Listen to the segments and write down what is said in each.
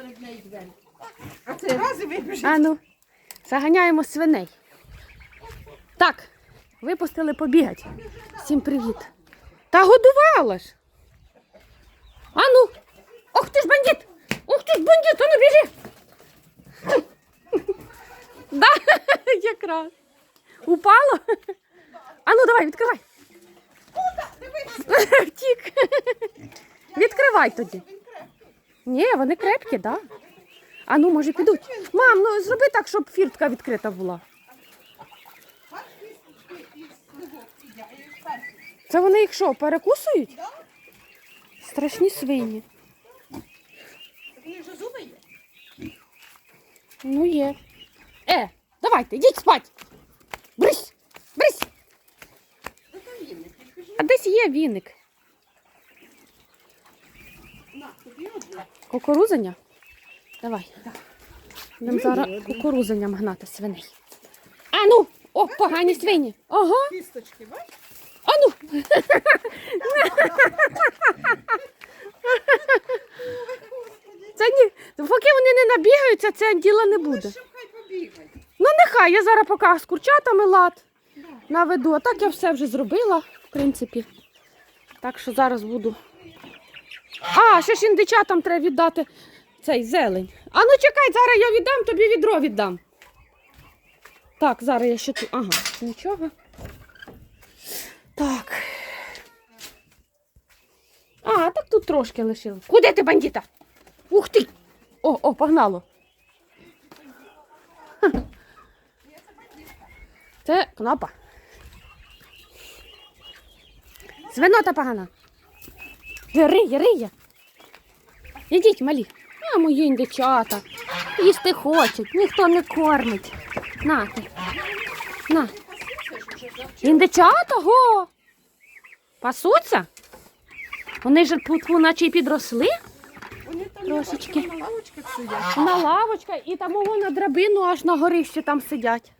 перед нею двері. А цей раз і вибіжить. А ну, заганяємо свиней. Так, випустили побігати. Всім привіт. Та годувала ж. А ну, ох ти ж бандит! Ох ти ж бандит, а ну біжи! Да, якраз. Упало? А ну давай, відкривай. Втік. Відкривай тоді. Ні, вони крепкі, так. Да? А ну, може, підуть. Мам, ну зроби так, щоб фіртка відкрита була. Це вони їх що, перекусують? Страшні свині. Ну є. Е, давайте, йдіть спать. Брись, брись. А десь є віник. На, тобі одне. Кукурузання? Давай. Будемо Ну, зараз кукурузанням гнати свиней. А ну! О, погані свині. Ага. Кісточки, бачиш? А ну! Це ні. Поки вони не набігаються, це діла не буде. Ну нехай, я зараз поки з курчатами лад наведу. А так я все вже зробила, в принципі. Так що зараз буду. А, ще ж індичатам треба віддати цей зелень. А ну чекай, зараз я віддам, тобі відро віддам. Так, зараз я ще тут. Ага, нічого. Так. А, так тут трошки лишили. Куди ти, бандита? Ух ти! О, о, погнало. Це кнопа. Свинота погана. Риє, риє. Ідіть, малі. А мої індичата. Їсти хочуть, ніхто не кормить. На ти. На. Індичата, го. Пасуться? Вони ж наче й підросли Трошечки. на лавочках і там на драбину аж на горищі там сидять.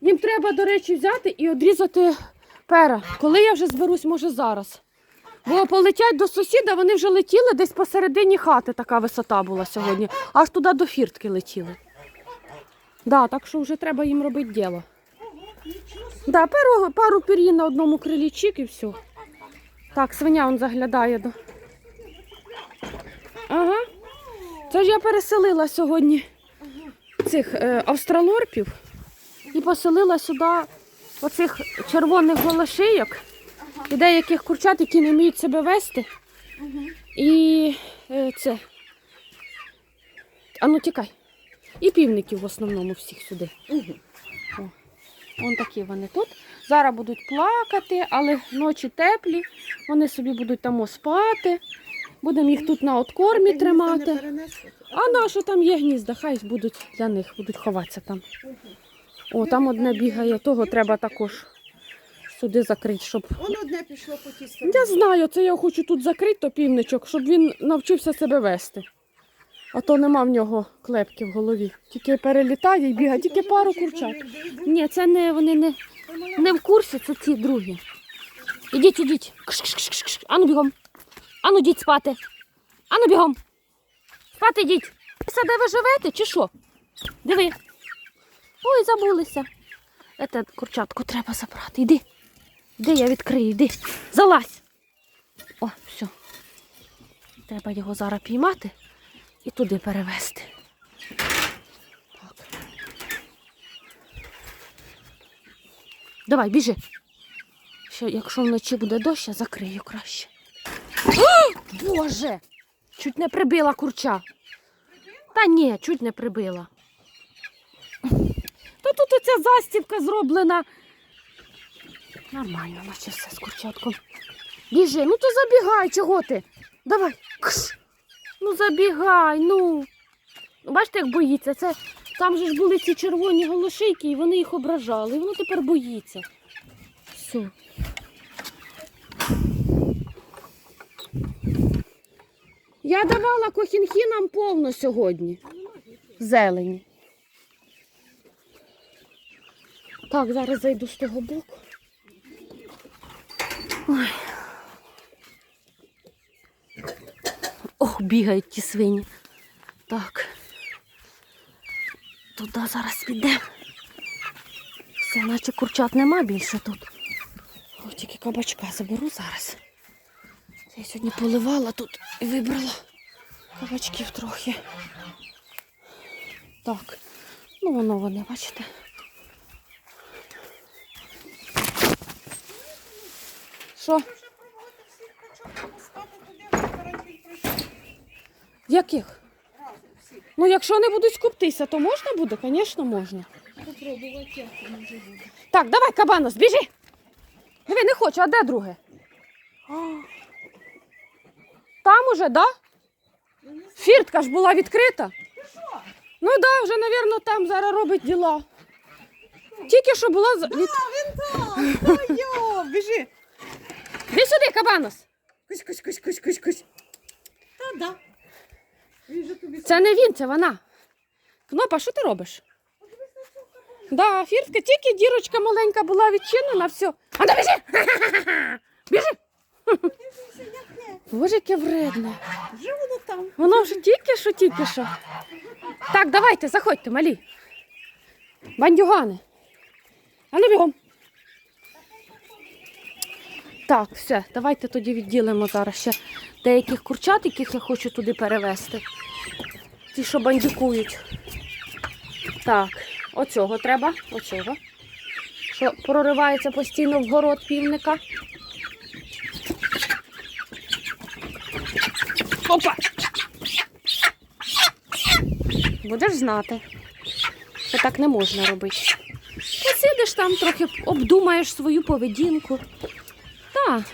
Їм треба, до речі, взяти і одрізати пера. Коли я вже зберусь, може зараз. Бо полетять до сусіда, вони вже летіли десь посередині хати, така висота була сьогодні. Аж туди до фіртки летіли. Да, так що вже треба їм робити діло. Да, пару, пару пір'їн на одному крилі чик і все. Так, свиня он заглядає до. Ага. Це ж я переселила сьогодні цих е, австралорпів і поселила сюди оцих червоних голошийок і деяких курчат, які не вміють себе вести. І е, це. А ну тікай. І півників в основному всіх сюди. О, вон такі вони тут. Зараз будуть плакати, але ночі теплі. Вони собі будуть там спати. Будемо їх тут на откормі тримати. А на що там є гнізда? Хай будуть для них, будуть ховатися там. О, там одне бігає, того треба також сюди закрити, щоб. Воно одне пішло по тій стороні. Я знаю, це я хочу тут закрити, то півничок, щоб він навчився себе вести. А то нема в нього клепки в голові. Тільки перелітає і бігає, тільки пару курчат. Ні, це не вони не, не в курсі, це ці другі. Ідіть, ідіть. Ану бігом. Ану йдіть спати. Ану бігом. Спати йдіть. Це де ви живете, чи що? Диви. Ой, забулися. Ете курчатку треба забрати. Іди. Іди, я відкрию, іди. Залазь. О, все. Треба його зараз піймати і туди перевезти. Так. Давай, біжи. Ще, якщо вночі буде дощ, я закрию краще. О, Боже! Чуть не прибила курча. Та ні, чуть не прибила. Та тут оця застівка зроблена. Нормально, наче все з курчатком. Біжи, ну то забігай, чого ти? Давай. Кш. Ну забігай, ну. Ну, Бачите, як боїться. Це там же ж були ці червоні голошейки, і вони їх ображали. І воно тепер боїться. Все. Я давала кохінхінам повно сьогодні. Зелені. Так, зараз зайду з того боку. Ой. Ох, бігають ті свині. Так. Туди зараз підемо. Все, наче курчат нема більше тут. О, тільки кабачка заберу зараз. Я сьогодні поливала тут і вибрала кабачків трохи. Так, ну воно вони, бачите. Що? Вже пробувати всіх качок пускати туди, в карантин пройшли. Яких? Ну, якщо не будуть скуптися, то можна буде? Звісно, можна. Попробувати, вже буде. Так, давай, кабанос, біжи. Диви, не хочу, а де друге? Там уже, да? Не знаю. Фіртка ж була відкрита. Що? Ну да, вже, напевно, там зараз робить діла. Тільки що була. з- А, Від... він там! Та біжи! Сюди, кабанос. Кусь, кусь, кусь, кусь, кусь, кусь. Та да. Він же тобі Це не він, це вона. Кнопа, що ти робиш? Да, фіртка, тільки дірочка маленька була відчинена, все. А да біжи! Біжи! Боже, яке вредне. Вже воно там. Воно вже тільки що, тільки що. Так, давайте, заходьте, малі. Бандюгани. А ну бігом. Так, все, давайте тоді відділимо зараз ще деяких курчат, яких я хочу туди перевезти. Ті, що бандюкують. Так, оцього треба, оцього. Що проривається постійно в город півника. Опа! Будеш знати, що так не можна робити. Посидиш там, трохи обдумаєш свою поведінку. Так.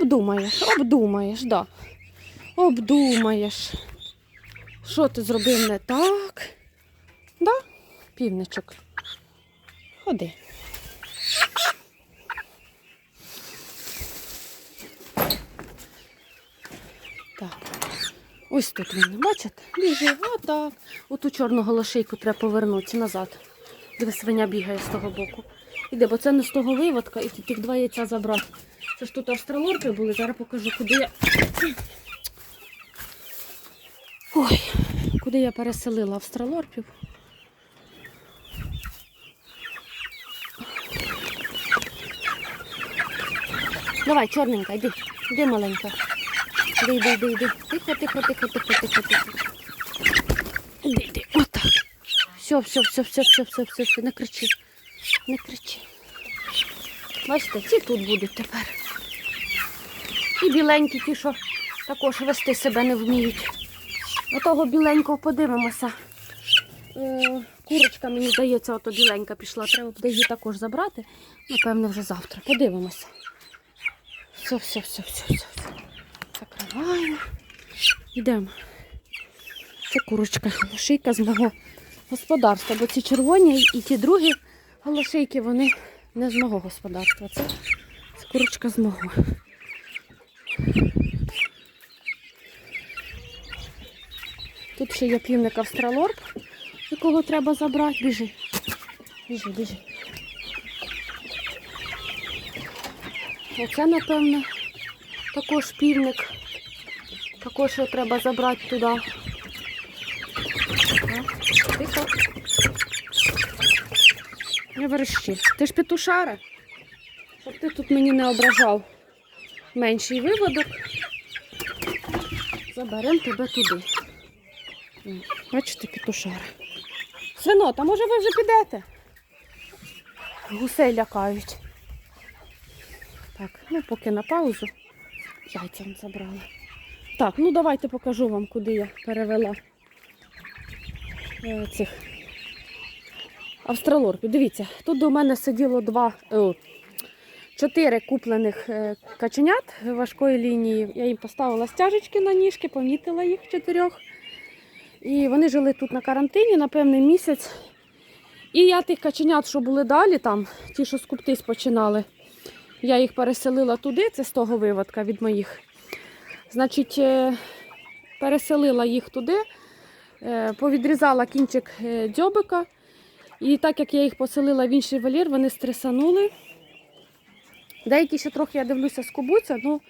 Обдумаєш, обдумаєш, да. Обдумаєш. Що ти зробив не так? Да? Півничок. Ходи. Так. Ось тут він, бачите? Біжить, отак. Оту чорну голошейку треба повернути назад. Диви, свиня бігає з того боку. Іде, бо це не з того виводка, і тих два яйця забрати. Це ж тут австралорки були, зараз покажу, куди я. Ой, куди я переселила австралорпів. Давай, чорненька, йди. Йди, маленька. Йди, йди, йди, йди. Тихо, тихо, тихо, тихо, тихо, тихо. Іди, йди, отак. Все, все, все, все, все, все, все, все, не кричи. Не кричи. Бачите, ці тут будуть тепер. І біленькі ті, що також вести себе не вміють. Отого біленького подивимося. Е, Курочка, мені здається, ото біленька пішла. Треба буде її також забрати. Напевно, вже завтра. Подивимося. Все, все, все, все, все. Закриваємо. Йдемо. Це курочка голошийка з мого господарства, бо ці червоні і ті другі голошейки, вони не з мого господарства. Це, це курочка з мого. Тут ще є півник австралорп, якого треба забрати. Біжи. Біжи, біжи. Оце, напевне, також півник. Також його треба забрати туди. Так, Тихо. Не верещи. Ти ж петушара. Щоб ти тут мені не ображав менший виводок. Заберемо тебе туди. Бачите, петушара. Свинота, може ви вже підете? Гусей лякають. Так, ну поки на паузу. Яйця забрала. Так, ну давайте покажу вам, куди я перевела е, цих австралорпів. Дивіться, тут до мене сиділо два, о, чотири куплених е, каченят важкої лінії. Я їм поставила стяжечки на ніжки, помітила їх чотирьох. І вони жили тут на карантині на певний місяць. І я тих каченят, що були далі, там, ті, що з куптись починали, я їх переселила туди, це з того виводка від моїх. Значить, е, переселила їх туди, е, повідрізала кінчик дзьобика. І так як я їх поселила в інший вольєр, вони стресанули. Деякі ще трохи, я дивлюся, скубуться, ну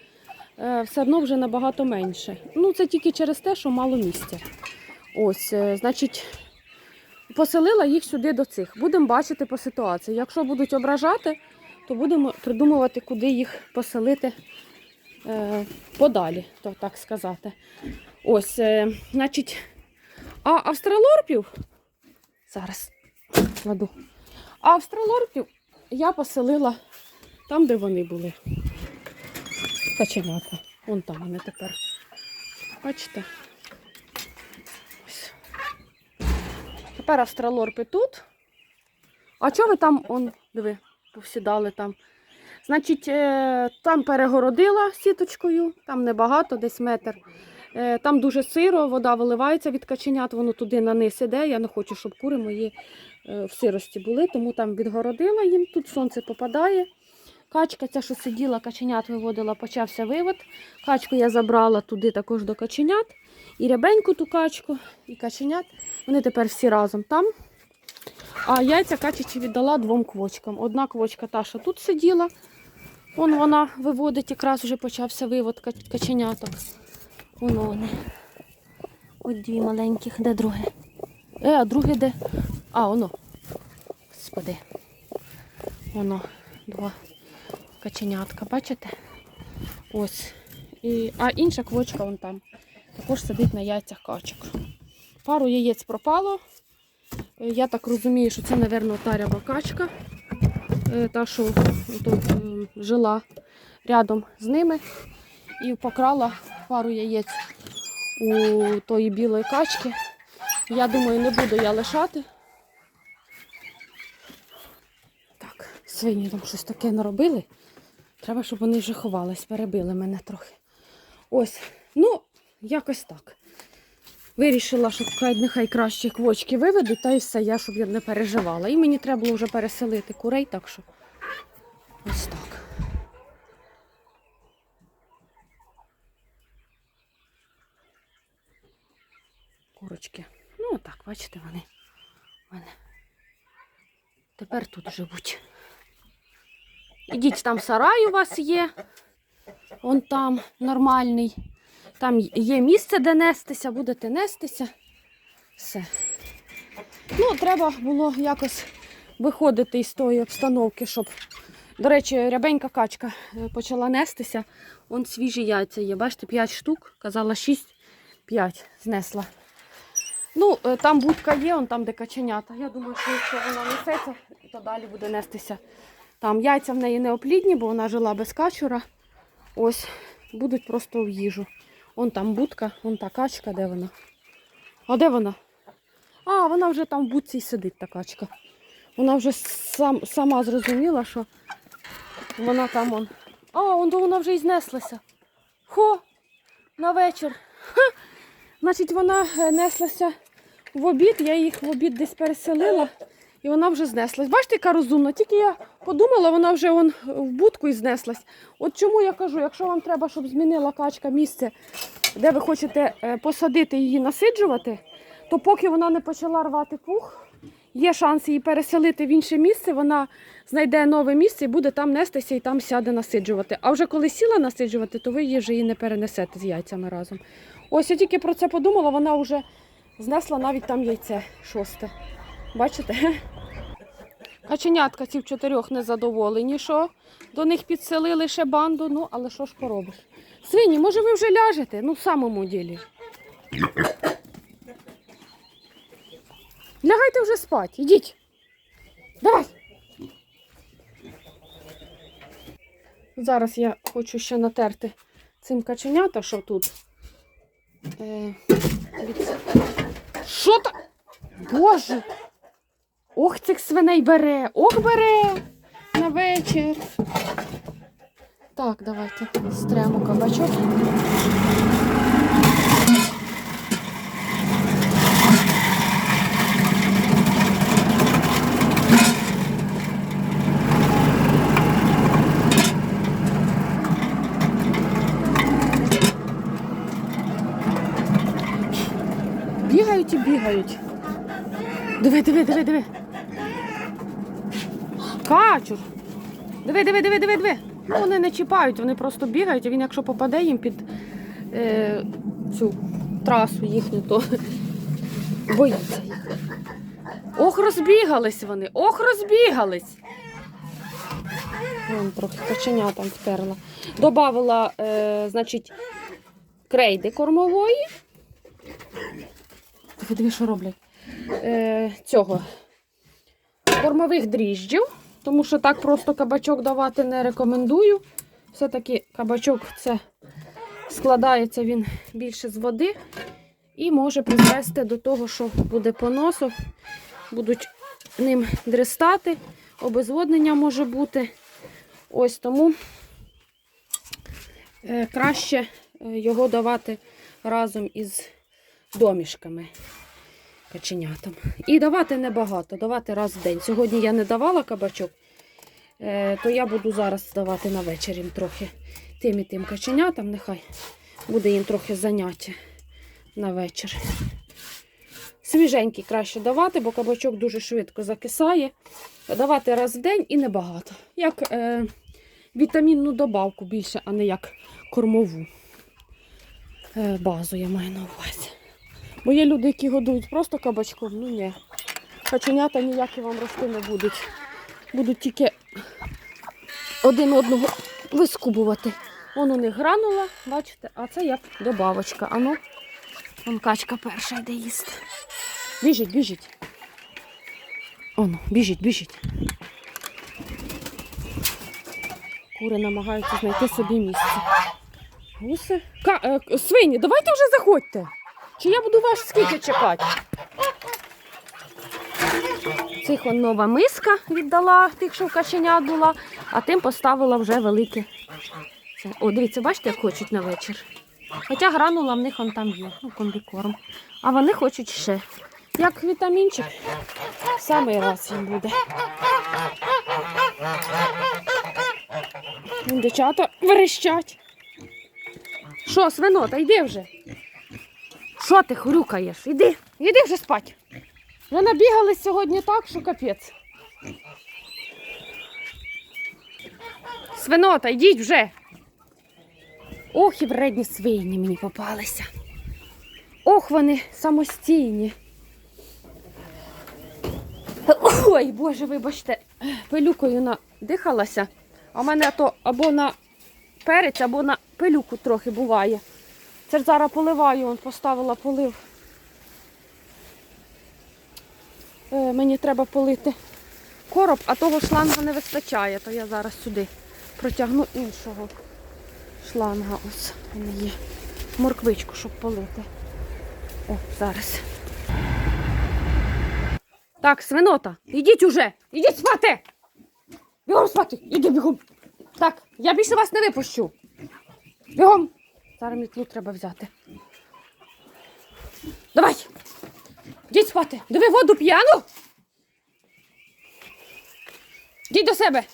е, все одно вже набагато менше. Ну, це тільки через те, що мало місця. Ось, е, значить, поселила їх сюди до цих. Будемо бачити по ситуації. Якщо будуть ображати, то будемо придумувати, куди їх поселити е, подалі, то так сказати. Ось, е, значить, а австралорпів зараз кладу. А австралорпів я поселила там, де вони були. Каченята. Вон там вони тепер. Бачите? Ось. Тепер австралорпи тут. А чого ви там, он, диви, повсідали там? Значить, е, там перегородила сіточкою, там небагато, десь метр. Е, Там дуже сиро, вода виливається від каченят, воно туди на низ іде. Я не хочу, щоб кури мої в сирості були, тому там відгородила їм. Тут сонце попадає. Качка, ця, що сиділа, каченят виводила, почався вивод. Качку я забрала туди також до каченят. І рябеньку ту качку, і каченят. Вони тепер всі разом там. А яйця качечі віддала двом квочкам. Одна квочка та, що тут сиділа. Вон вона виводить, якраз вже почався вивод каченяток. Воно вони. От дві маленьких. Де друге? Е, а друге де? А, воно. Господи. Воно. Два каченятка, бачите? Ось. І, а інша квочка вон там. Також сидить на яйцях качок. Пару яєць пропало. Е, Я так розумію, що це, мабуть, та ряба качка. Е, Та, що тут жила рядом з ними. І покрала пару яєць у тої білої качки. Я думаю, не буду я лишати. Так, свині там щось таке наробили. Треба, щоб вони вже ховались, перебили мене трохи. Ось, ну, якось так. Вирішила, що нехай краще квочки виведуть, та і все, я щоб я не переживала. І мені треба було вже переселити курей, так що ось так. Курочки. Ну, так, бачите, вони в мене. Тепер тут живуть. Ідіть, там сарай у вас є. Вон там нормальний. Там є місце, де нестися, будете нестися. Все. Ну, треба було якось виходити із тої обстановки, щоб. До речі, рябенька качка е, почала нестися. Вон свіжі яйця є. Бачите, 5 штук. Казала 6, 5 знесла. Ну, е, там будка є, он там, де каченята. Я думаю, що якщо вона несеться, то далі буде нестися. Там яйця в неї неоплідні, бо вона жила без качура. Ось, будуть просто в їжу. Вон там будка, вон та качка, де вона? А де вона? А, вона вже там в будці сидить, та качка. Вона вже сам, сама зрозуміла, що вона там он. А, он, вона вже й знеслася. Хо, на вечір. Ха. Значить, вона е, неслася в обід, я їх в обід десь переселила, і вона вже знеслась. Бачите, яка розумна. Тільки я подумала, вона вже вон в будку і знеслась. От чому я кажу, якщо вам треба, щоб змінила качка місце, де ви хочете е, посадити її насиджувати, то поки вона не почала рвати пух, є шанс її переселити в інше місце, вона знайде нове місце і буде там нестися і там сяде насиджувати. А вже коли сіла насиджувати, то ви її вже і не перенесете з яйцями разом. Ось я тільки про це подумала, вона вже знесла навіть там яйце шосте. Бачите? Каченятка ці в чотирьох незадоволені, що до них підселили ще банду, ну але що ж поробиш? Свині, може ви вже ляжете? Ну, в самому ділі. Лягайте вже спать, ідіть. Давай. Зараз я хочу ще натерти цим каченята, що тут. Е. Що та? Боже! Ох, цих свиней бере! Ох, бере! На вечір. Так, давайте стремо кабачок. Бігають. Диви, диви, диви, диви. Качур. Диви, диви, диви, диви, диви. Ну, вони не чіпають, вони просто бігають, а він, якщо попаде їм під е, цю трасу їхню, то боїться їх. Ох, розбігались вони, ох, розбігались. Вон трохи каченя там втерла. Добавила, е, значить, крейди кормової. Диви, диви, що роблять. Е, цього кормових дріжджів, тому що так просто кабачок давати не рекомендую. Все-таки кабачок це складається він більше з води і може призвести до того, що буде поносов, будуть ним дрестати, обезводнення може бути. Ось тому е, краще е, його давати разом із домішками каченятам. І давати небагато, давати раз в день. Сьогодні я не давала кабачок, е, то я буду зараз давати на вечір їм трохи тим і тим каченятам. Нехай буде їм трохи заняття на вечір. Свіженький краще давати, бо кабачок дуже швидко закисає. Давати раз в день і небагато. Як е, вітамінну добавку більше, а не як кормову е, базу, я маю на увазі. Бо є люди, які годують просто кабачком, ну ні. Каченята ніякі вам рости не будуть. Будуть тільки один одного вискубувати. Вон у них гранула, бачите, а це як добавочка. Ану, вон качка перша йде їсти. Біжіть, біжіть. Оно, біжіть, біжіть. Кури намагаються знайти собі місце. Гуси. Ка- е, свині, давайте вже заходьте. Чи я буду вас скільки чекати? Цих нова миска віддала, тих, що в каченят була, а тим поставила вже велике. Це. О, дивіться, бачите, як хочуть на вечір. Хоча гранула в них он там є, ну, комбікорм. А вони хочуть ще. Як вітамінчик, в самий раз їм буде. Дівчата верещать. Що, свинота, йди вже. Що ти хрюкаєш? Іди, іди вже спать. Ви набігались сьогодні так, що капець. Свинота, йдіть вже. Ох, і вредні свині мені попалися. Ох, вони самостійні. Ой, Боже, вибачте, пилюкою надихалася. А в мене то або на перець, або на пилюку трохи буває. Це ж зараз поливаю, он поставила полив. Е, мені треба полити короб, а того шланга не вистачає, то я зараз сюди протягну іншого шланга. Ось мене є морквичку, щоб полити. О, зараз. Так, свинота, ідіть уже! Ідіть спати! Бігом спати! Іди бігом! Так, я більше вас не випущу. Бігом! Зараз мітлу треба взяти. Давай! Йдіть спати! Диви воду п'яну! Йдіть до себе!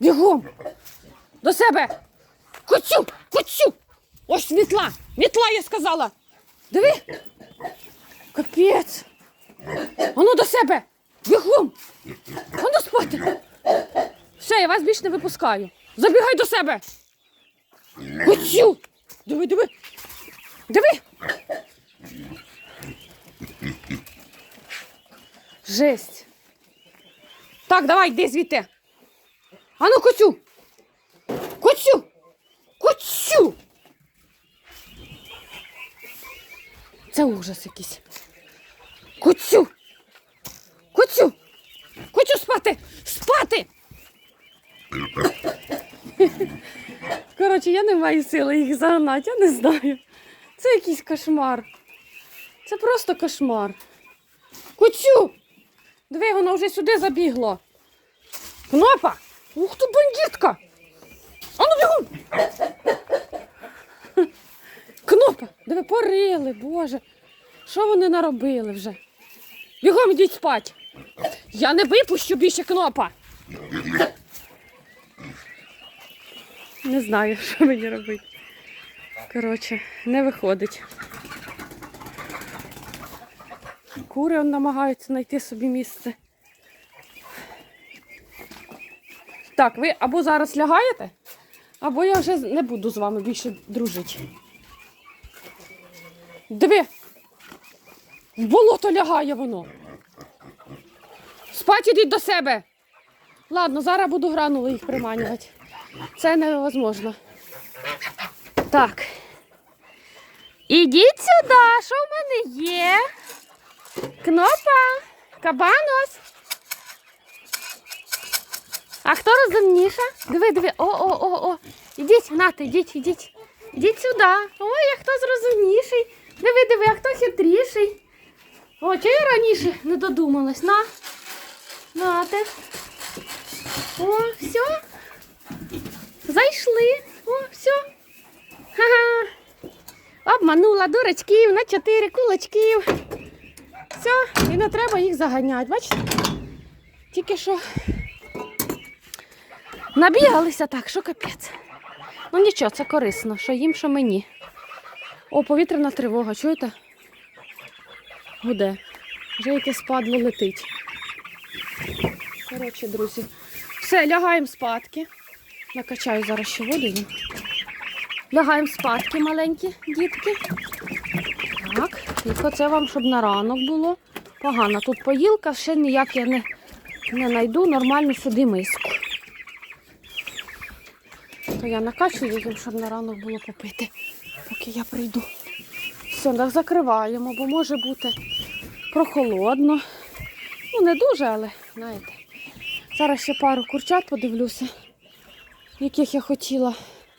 Бігом! До себе! Куцю! Куцю! Ось мітла! Мітла, я сказала! Диви! Капець! Ану до себе! Бігом! Ану спати! Все, я вас більше не випускаю. Забігай до себе! Куцю! Диви, диви! Диви! Жесть! Так, давай, йди звідти! Ану, куцю! Куцю! Куцю! Це ужас якийсь. Куцю! Куцю! Куцю спати! Спати! Коротше, я не маю сили їх загнати, я не знаю. Це якийсь кошмар. Це просто кошмар. Куцю! Диви, воно вже сюди забігло. Кнопа! Ух ти, бандитка! Ану бігом! Кнопа! Диви, порили, боже. Що вони наробили вже? Бігом йдіть спать. Я не випущу більше кнопа. Не знаю, що мені робити. Коротше, не виходить. Кури он намагаються знайти собі місце. Так, ви або зараз лягаєте, або я вже не буду з вами більше дружити. Диви! В болото лягає воно. Спать ідіть до себе. Ладно, зараз буду гранули їх приманювати. Це невозможно. Так. Ідіть сюди, що в мене є? Кнопа, кабанос. А хто розумніша? Диви, диви. О, о, о, о. Ідіть, нате, ідіть, ідіть. Ідіть сюди. Ой, а хто зрозумніший. Диви, диви, а хто хитріший. О, чи я раніше не додумалась? На. Нате. О, все. Зайшли. О, все. Ха-ха. Обманула дурачків на чотири кулачків. Все, і не треба їх заганяти. Бачите? Тільки що набігалися так, що капець. Ну нічого, це корисно, що їм, що мені. О, повітряна тривога, чуєте? Гуде. Вже якесь падло летить. Коротше, друзі. Все, лягаємо спадки. Накачаю зараз ще воду. Лягаємо спадки маленькі дітки. Так, тільки це вам, щоб на ранок було. Погано. Тут поїлка, ще ніяк я не, не знайду нормальну сюди миску. То я накачую їм, щоб на ранок було попити, поки я прийду. Все, так закриваємо, бо може бути прохолодно. Ну, не дуже, але знаєте. Зараз ще пару курчат подивлюся, яких я хотіла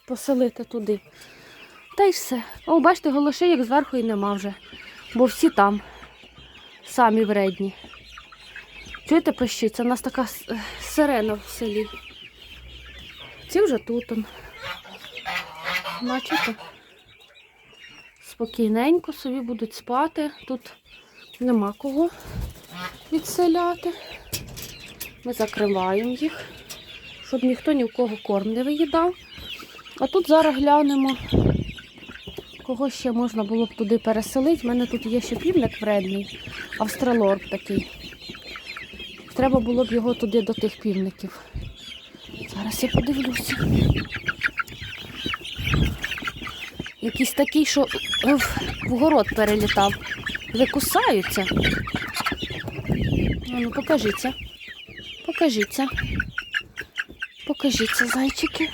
поселити туди. Та й все. О, бачите, голошеїк зверху і нема вже. Бо всі там. Самі вредні. Чуєте пищиться? У нас така сирена в селі. Ці вже тут. он. Бачите? Спокійненько собі будуть спати. Тут нема кого відселяти. Ми закриваємо їх, щоб ніхто ні в кого корм не виїдав. А тут зараз глянемо, кого ще можна було б туди переселити. У мене тут є ще півник вредний, австралорп такий. Треба було б його туди до тих півників. Зараз я подивлюся. Якийсь такий, що в город перелітав. Викусаються. Ну покажіться. Покажіться. Покажіться, зайчики.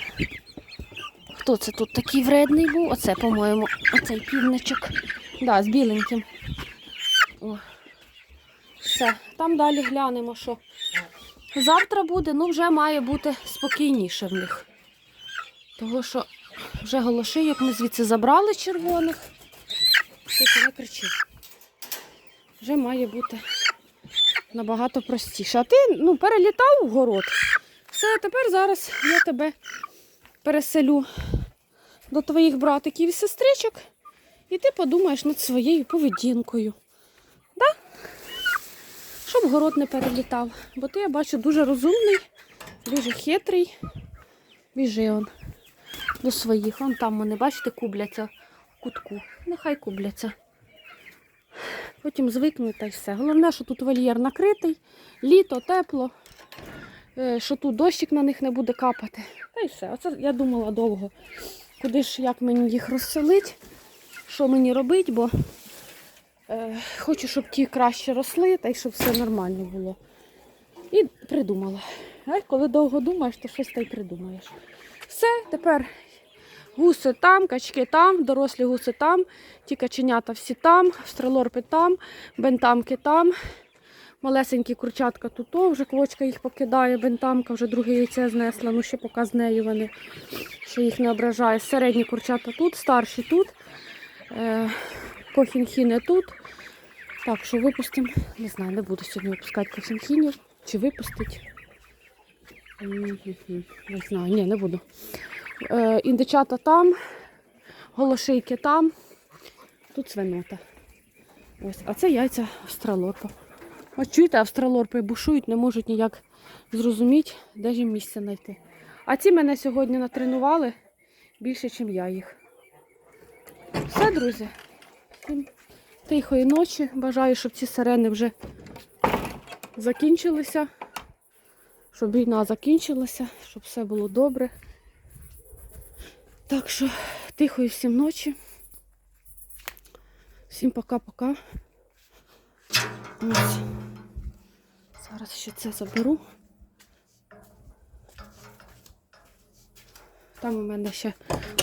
Хто це тут такий вредний був? Оце, по-моєму, оцей півничок. Да, з біленьким. О. Все, там далі глянемо, що завтра буде, ну вже має бути спокійніше в них. Того, що вже голошийок ми звідси забрали червоних. Тихо, не кричи. Вже має бути набагато простіше. А ти ну, перелітав в город. Все, тепер зараз я тебе переселю до твоїх братиків і сестричок, і ти подумаєш над своєю поведінкою. Да? Щоб город не перелітав. Бо ти, я бачу, дуже розумний, дуже хитрий. Біжи он до своїх. Вон там вони, бачите, кубляться в кутку. Нехай кубляться. Потім звикнуть та й все. Головне, що тут вольєр накритий, літо, тепло, що тут дощик на них не буде капати. Та й все. Оце я думала довго, куди ж, як мені їх розселити, що мені робити, бо е, хочу, щоб ті краще росли, та й щоб все нормально було. І придумала. А коли довго думаєш, то щось та й придумаєш. Все, тепер гуси там, качки там, дорослі гуси там, ті каченята всі там, австралорпи там, бентамки там. Малесенькі курчатка тут, о, вже квочка їх покидає, бентамка вже друге яйце знесла, ну ще поки з нею вони, що їх не ображає. Середні курчата тут, старші тут, е, кохінхіни тут. Так, що випустимо, не знаю, не буду сьогодні випускати кохінхінів, чи випустить. Не знаю, ні, не буду. Е, індичата там, голошийки там, тут свинота. Ось, а це яйця австралорпа. Ось чуєте, австралорпи бушують, не можуть ніяк зрозуміти, де їм місце знайти. А ці мене сьогодні натренували більше, ніж я їх. Все, друзі. Тихої ночі. Бажаю, щоб ці сирени вже закінчилися. щоб війна закінчилася, щоб все було добре. Так що тихої всім ночі. Всім пока-пока. Ось. Зараз ще це заберу. Там у мене ще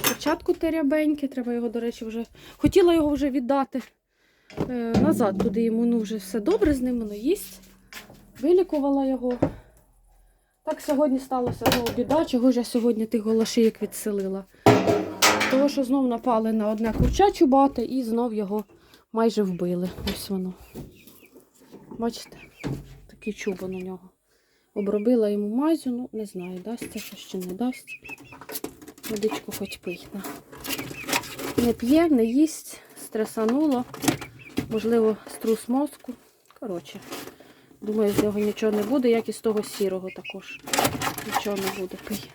початку терябеньке, треба його, до речі, вже. Хотіла його вже віддати е, назад туди йому ну, вже все добре з ним, воно їсть. Вилікувала його. Так сьогодні сталося знову біда, чого ж я сьогодні тих голошиїк відселила. Того, що знов напали на одне курча чубате і знов його майже вбили. Ось воно. Бачите? Такий чубан у нього. Обробила йому мазю, ну не знаю, дасть це що ще не дасть. Водичку хоч. Да. Не п'є, не їсть, стресануло. Можливо, струс мозку. Коротше, думаю, з нього нічого не буде, як і з того сірого також. Нічого не буде. Пий.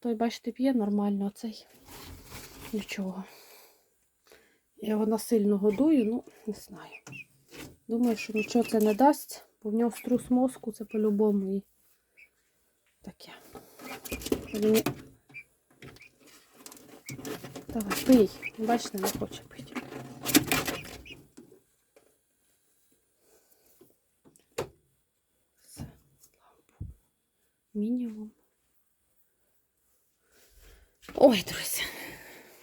Той, бачите, п'є нормально, цей нічого. Я його насильно годую, ну, не знаю. Думаю, що нічого це не дасть, бо в нього струс мозку, це по-любому і таке. Він... Давай, пий. Бачите, не хоче пити. Все, лампу. Мінімум. Ой, друзі.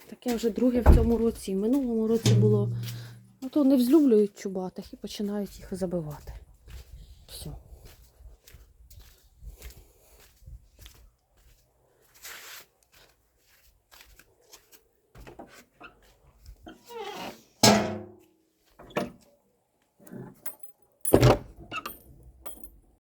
Таке вже друге в цьому році. В минулому році було. То не взлюблюють чубатих і починають їх забивати.